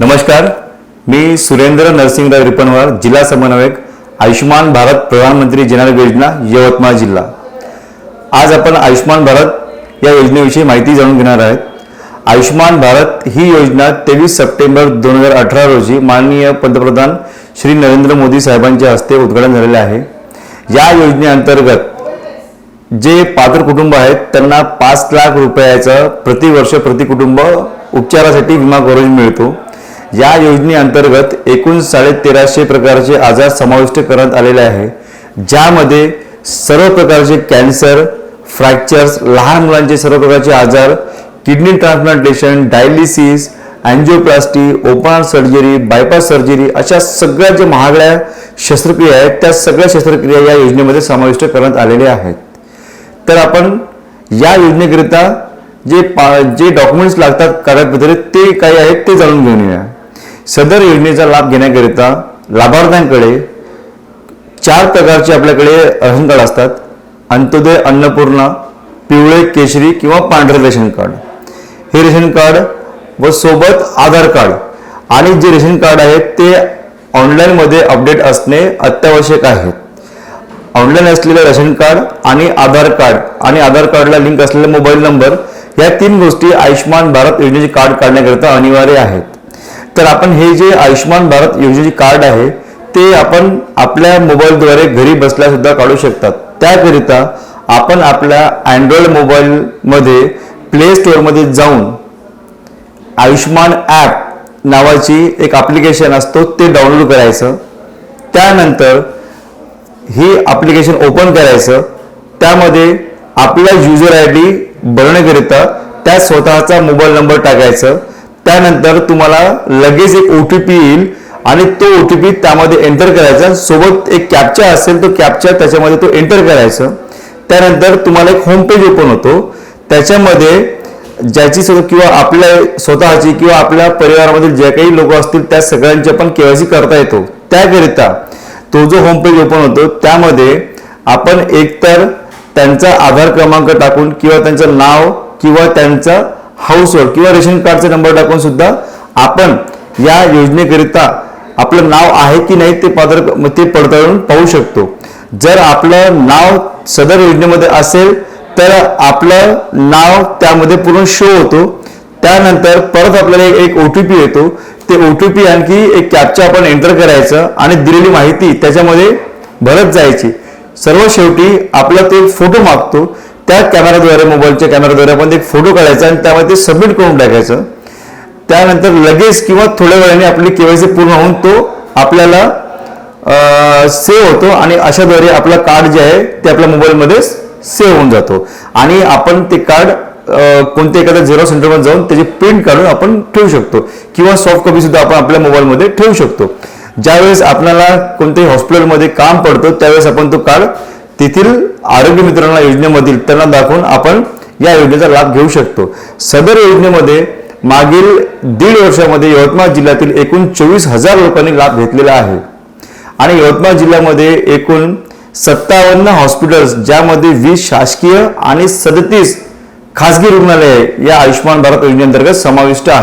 नमस्कार. मी सुरेंद्र नरसिंगराव रिपनवार जिल्हा समन्वयक आयुष्यमान भारत प्रधानमंत्री जन आरोग्य योजना यवतमाळ जिल्हा. आज आपण आयुष्यमान भारत या योजनेविषयी माहिती जाणून घेणार आहेत. आयुष्यमान भारत ही योजना तेवीस सप्टेंबर दोन हजार अठरा रोजी माननीय पंतप्रधान श्री नरेंद्र मोदी साहेबांच्या हस्ते उद्घाटन झालेले आहे. या योजनेअंतर्गत जे पात्र कुटुंब आहेत त्यांना पाच लाख रुपयाचा प्रतिवर्ष प्रति कुटुंब उपचारासाठी विमा कवरेज मिळतो. या योजनेअंतर्गत एकूण साडे तेराशे प्रकारचे आजार समाविष्ट करण्यात आलेले आहे ज्यामध्ये सर्व प्रकारचे कॅन्सर फ्रॅक्चर्स लहान मुलांचे सर्व प्रकारचे आजार kidney transplantation dialysis angioplasty open surgery bypass surgery अशा सगळ्या ज्या महागड्या शस्त्रक्रिया आहेत त्या सगळ्या शस्त्रक्रिया या योजनेमध्ये समाविष्ट करण्यात आलेल्या आहेत. तर आपण या योजनेकरिता जे पा जे डॉक्युमेंट्स लागतात कागदपत्रे ते काही आहेत ते जाणून घेऊन या सदर योजनेचा लाभ घेण्याकरिता लाभार्थ्यांकडे चार प्रकारचे आपल्याकडे रेशन कार्ड असतात. अंत्योदय अन्नपूर्णा पिवळे केशरी किंवा पांढरे रेशन कार्ड. हे रेशन कार्ड व सोबत आधार कार्ड आणि जे रेशन कार्ड आहेत ते ऑनलाईनमध्ये अपडेट असणे अत्यावश्यक आहे. ऑनलाईन असलेलं रेशन कार्ड आणि आधार कार्ड आणि आधार कार्डला लिंक असलेला मोबाईल नंबर या तीन गोष्टी आयुष्यमान भारत योजनेचे कार्ड काढण्याकरिता अनिवार्य आहेत. तर आपण हे जे आयुष्यमान भारत योजनेचे कार्ड आहे ते आपण आपल्या मोबाईलद्वारे घरी बसल्या सुद्धा काढू शकतात. त्याकरिता आपण आपल्या अँड्रॉइड मोबाईलमध्ये प्ले स्टोअरमध्ये जाऊन आयुष्यमान ॲप नावाची एक ॲप्लिकेशन असतो ते डाउनलोड करायचं. त्यानंतर ही ॲप्लिकेशन ओपन करायचं. त्यामध्ये आपला युजर आय डी भरण्याकरिता त्या स्वतःचा मोबाईल नंबर टाकायचं. त्यानंतर तुम्हाला लगेच एक ओ टी पी येईल आणि तो ओ टी पी त्यामध्ये एंटर करायचा. सोबत एक कॅप्चा असेल तो कॅप्चा त्याच्यामध्ये तो एंटर करायचं. त्यानंतर तुम्हाला एक होम पेज ओपन होतो. त्याच्यामध्ये ज्याची स्वतः किंवा आपल्या स्वतःची किंवा आपल्या परिवारामधील जे काही लोक असतील त्या सगळ्यांची आपण केवायसी करता येतो. त्याकरिता तो जो होम पेज ओपन होतो त्यामध्ये आपण एकतर त्यांचा आधार क्रमांक टाकून किंवा त्यांचं नाव किंवा त्यांचा हाऊसवर किंवा रेशन कार्डचा नंबर टाकून सुद्धा आपण या योजनेकरिता आपलं नाव आहे की नाही ते पात्र ते पडताळून पाहू शकतो. जर आपलं नाव सदर योजनेमध्ये असेल तर आपलं नाव त्यामध्ये पूर्ण शो होतो. त्यानंतर परत आपल्याला एक ओ टी पी येतो. ते ओ टी पी आणखी एक कॅपचा आपण एंटर करायचं आणि दिलेली माहिती त्याच्यामध्ये भरत जायची. सर्व शेवटी आपला ते फोटो मागतो. त्या कॅमेराद्वारे मोबाईलच्या कॅमेराद्वारे आपण ते एक फोटो काढायचा आणि त्यामध्ये ते सबमिट करून टाकायचं. त्यानंतर लगेच किंवा थोड्या वेळाने आपली केवायसी पूर्ण होऊन तो आपल्याला सेव्ह होतो आणि अशाद्वारे आपलं कार्ड जे आहे ते आपल्या मोबाईलमध्ये सेव्ह होऊन जातो. आणि आपण ते कार्ड कोणत्या एखाद्या झेरो सेंटरमध्ये जाऊन त्याची प्रिंट काढून आपण ठेवू शकतो. किंवा सॉफ्ट कॉपी सुद्धा आपण आपल्या मोबाईलमध्ये ठेवू शकतो. ज्यावेळेस आपल्याला कोणत्याही हॉस्पिटलमध्ये काम पडतं त्यावेळेस आपण तो कार्ड तेथील आरोग्य मित्रांना योजनेमधील त्यांना दाखवून आपण या योजनेचा लाभ घेऊ शकतो. सदर योजनेमध्ये मागील दीड वर्षामध्ये यवतमाळ जिल्ह्यातील एकूण चोवीस हजार लोकांनी लाभ घेतलेला आहे. आणि यवतमाळ जिल्ह्यामध्ये एकूण सत्तावन्न हॉस्पिटल्स ज्यामध्ये वीस शासकीय आणि सदतीस खासगी रुग्णालये या आयुष्यमान भारत योजनेअंतर्गत समाविष्ट आहे